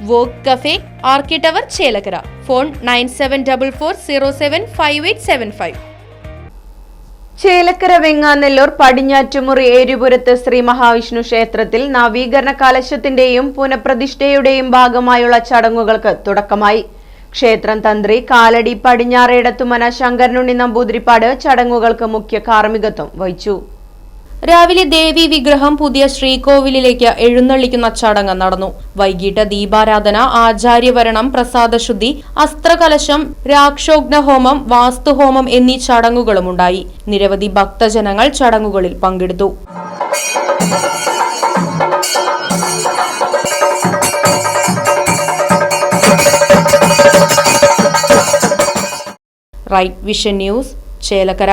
Walk cafe ആർക്കി Tower Chelakkara. Phone nine seven double four zero seven five eight seven five. Chelakkara Venganellur Padinjattumuri ഏരുപുരത്ത് Shri Mahavishnu ക്ഷേത്രത്തിൽ നവീകരണ കലശത്തിന്റെയും പുനഃപ്രതിഷ്ഠയുടെയും ഭാഗമായുള്ള ചടങ്ങുകൾക്ക് തുടക്കമായി. ക്ഷേത്രം തന്ത്രി കാലടി പടിഞ്ഞാറേടത്തുമന ശങ്കരനുണ്ണി നമ്പൂതിരിപ്പാട് ചടങ്ങുകൾക്ക് മുഖ്യ കാർമ്മികത്വം വഹിച്ചു. രാവിലെ ദേവി വിഗ്രഹം പുതിയ ശ്രീകോവിലിലേക്ക് എഴുന്നള്ളിക്കുന്ന ചടങ്ങ് നടന്നു. വൈകിട്ട് ദീപാരാധന ആചാര്യവരണം പ്രസാദശുദ്ധി അസ്ത്രകലശം രാക്ഷോഗ്നഹോമം വാസ്തുഹോമം എന്നീ ചടങ്ങുകളുമുണ്ടായി നിരവധി ഭക്തജനങ്ങൾ ചടങ്ങുകളിൽ പങ്കെടുത്തു. Right Vision News Chelakkara.